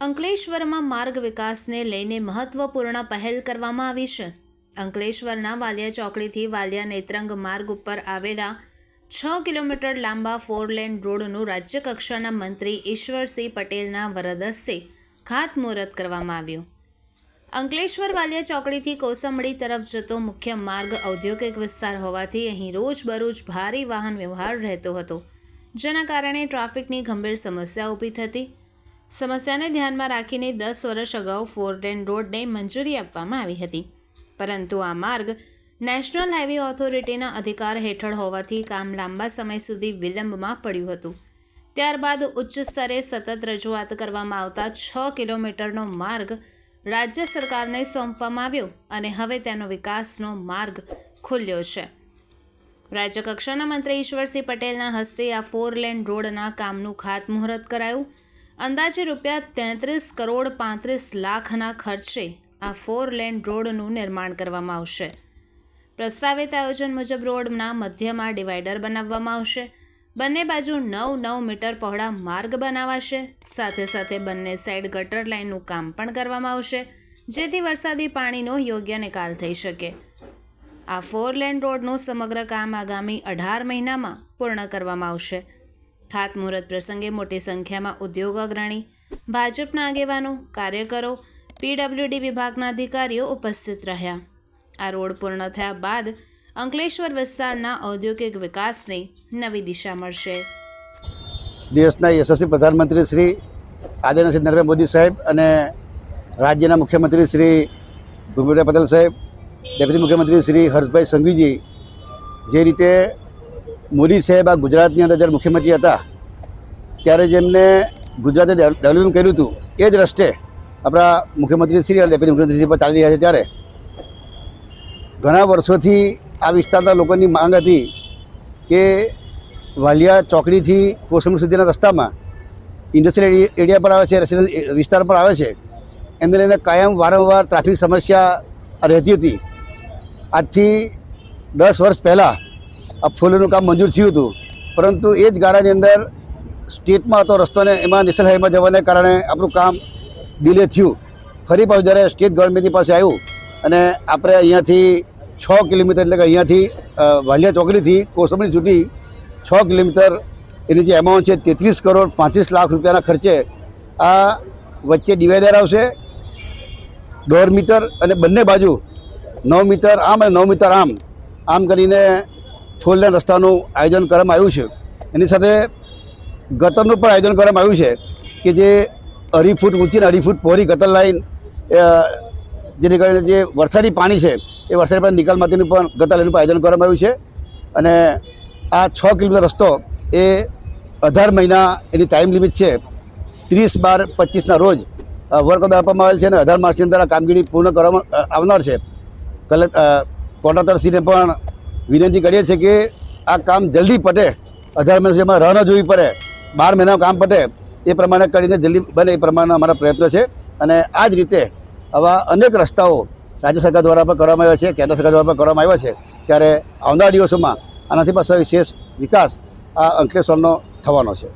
અંકલેશ્વરમાં માર્ગ વિકાસને લઈને મહત્વપૂર્ણ પહેલ કરવામાં આવી છે. અંકલેશ્વરના વાલિયા ચોકડીથી વાલિયા નેત્રંગ માર્ગ ઉપર આવેલા છ કિલોમીટર લાંબા ફોર લેન રોડનું રાજ્યકક્ષાના મંત્રી ઈશ્વરસિંહ પટેલના વરદસ્તે ખાતમુહૂર્ત કરવામાં આવ્યું. અંકલેશ્વર વાલિયા ચોકડીથી કોસંબડી તરફ જતો મુખ્ય માર્ગ ઔદ્યોગિક વિસ્તાર હોવાથી અહીં રોજબરોજ ભારે વાહન વ્યવહાર રહેતો હતો. જેના કારણે ટ્રાફિકની ગંભીર સમસ્યા ઊભી થતી સમસ્યાને ધ્યાનમાં રાખીને દસ વર્ષ અગાઉ ફોર લેન રોડને મંજૂરી આપવામાં આવી હતી. પરંતુ આ માર્ગ નેશનલ હાઇવે ઓથોરિટીના અધિકાર હેઠળ હોવાથી કામ લાંબા સમય સુધી વિલંબમાં પડ્યું હતું. ત્યારબાદ ઉચ્ચ સ્તરે સતત રજૂઆત કરવામાં આવતા છ કિલોમીટરનો માર્ગ રાજ્ય સરકારને સોંપવામાં આવ્યો અને હવે તેનો વિકાસનો માર્ગ ખુલ્યો છે. રાજ્ય કક્ષાના મંત્રી ઈશ્વરસિંહ પટેલના હસ્તે આ ફોર લેન રોડના કામનું ખાતમુહૂર્ત કરાયું. અંદાજે રૂપિયા તેત્રીસ કરોડ પાંત્રીસ લાખના ખર્ચે આ ફોર લેન રોડનું નિર્માણ કરવામાં આવશે. પ્રસ્તાવિત આયોજન મુજબ રોડના મધ્યમાં ડિવાઈડર બનાવવામાં આવશે. બંને બાજુ નવ નવ મીટર પહોળા માર્ગ બનાવાશે. સાથે સાથે બંને સાઈડ ગટર લાઇનનું કામ પણ કરવામાં આવશે, જેથી વરસાદી પાણીનો યોગ્ય નિકાલ થઈ શકે. આ ફોર લેન રોડનું સમગ્ર કામ આગામી અઢાર મહિનામાં પૂર્ણ કરવામાં આવશે. ખાતમુહૂર્ત પ્રસંગે મોટી સંખ્યામાં ઉદ્યોગ અગ્રણી, ભાજપના આગેવાનો, કાર્યકરો, પીડબ્લ્યુડી વિભાગના અધિકારીઓ ઉપસ્થિત રહ્યા. આ રોડ પૂર્ણ થયા બાદ અંકલેશ્વર વિસ્તારના ઔદ્યોગિક વિકાસને નવી દિશા મળશે. દેશના યશસ્વી પ્રધાનમંત્રી શ્રી આદરણીય શ્રી નરેન્દ્ર મોદી સાહેબ અને રાજ્યના મુખ્યમંત્રી શ્રી ભૂપેન્દ્ર પટેલ સાહેબ, ડેપ્યુટી મુખ્યમંત્રી શ્રી હર્ષભાઈ સંઘવીજી જે રીતે મોદી સાહેબ આ ગુજરાતની અંદર જ્યારે મુખ્યમંત્રી હતા, ત્યારે જેમને ગુજરાતે ડેવલપમેન્ટ કર્યું હતું. એ જ રસ્તે આપણા મુખ્યમંત્રી શ્રી અને ડેપ્યુટી મુખ્યમંત્રી પર ચાલી રહ્યા છે ત્યારે. ઘણા વર્ષોથી આ વિસ્તારના લોકોની માંગ હતી કે વાલિયા ચોકડીથી કોસંબડ સુધીના રસ્તામાં ઇન્ડસ્ટ્રીયલ એરિયા પર આવે છે રેસિડેન્સ વિસ્તાર પર આવે છે. એને લઈને કાયમ વારંવાર ટ્રાફિક સમસ્યા રહેતી હતી. આજથી દસ વર્ષ પહેલાં આ ફૂલોનું કામ મંજૂર થયું હતું. પરંતુ એ જ ગાળાની અંદર સ્ટેટમાં હતો રસ્તોને, એમાં નેશનલ હાઈવેમાં જવાને કારણે આપણું કામ ડિલે થયું. ફરી પાછું જ્યારે સ્ટેટ ગવર્મેન્ટની પાસે આવ્યું અને આપણે અહીંયાથી છ કિલોમીટર એટલે કે અહીંયાથી વાલિયા ચોકડીથી કોસંબડી સુધી છ કિલોમીટર એની જે એમાઉન્ટ છે તેત્રીસ કરોડ પાંત્રીસ લાખ રૂપિયાના ખર્ચે આ વચ્ચે ડિવાઈડર આવશે. દોઢ મીટર અને બંને બાજુ નવ મીટર આમ અને નવ મીટર આમ. આમ કરીને ફોર લેન રસ્તાનું આયોજન કરવામાં આવ્યું છે. એની સાથે ગતરનું પણ આયોજન કરવામાં આવ્યું છે કે જે અઢી ફૂટ ઊંચી અને અઢી ફૂટ પહોળી ગતર લાઈન જેને કારણે જે વરસાદી પાણી છે એ વરસાદી પાણી નિકાલ પણ ગતર લાઈનનું આયોજન કરવામાં આવ્યું છે. અને આ છ કિલોમીટર રસ્તો એ અઢાર મહિના એની ટાઈમ લિમિટ છે. ત્રીસ બાર પચીસના રોજ વર્ક ઓર્ડર આપવામાં આવેલ છે અને અઢાર માસની અંદર આ કામગીરી પૂર્ણ કરવામાં આવનાર છે. કલેક્ટ કોન્ટ્રાક્ટરશ્રીને પણ વિનંતી કરીએ છીએ કે આ કામ જલ્દી પટે અઢાર મહિના સુધીમાં રાહ ન જોવી પડે. બાર મહિનાનું કામ પટે એ પ્રમાણે કરીને જલ્દી બને એ પ્રમાણે અમારા પ્રયત્ન છે. અને આ જ રીતે આવા અનેક રસ્તાઓ રાજ્ય સરકાર દ્વારા પણ કરવામાં આવ્યા છે, કેન્દ્ર સરકાર દ્વારા પણ કરવામાં આવ્યા છે. ત્યારે આવનાર દિવસોમાં આનાથી પણ વિશેષ વિકાસ આ અંકલેશ્વરનો થવાનો છે.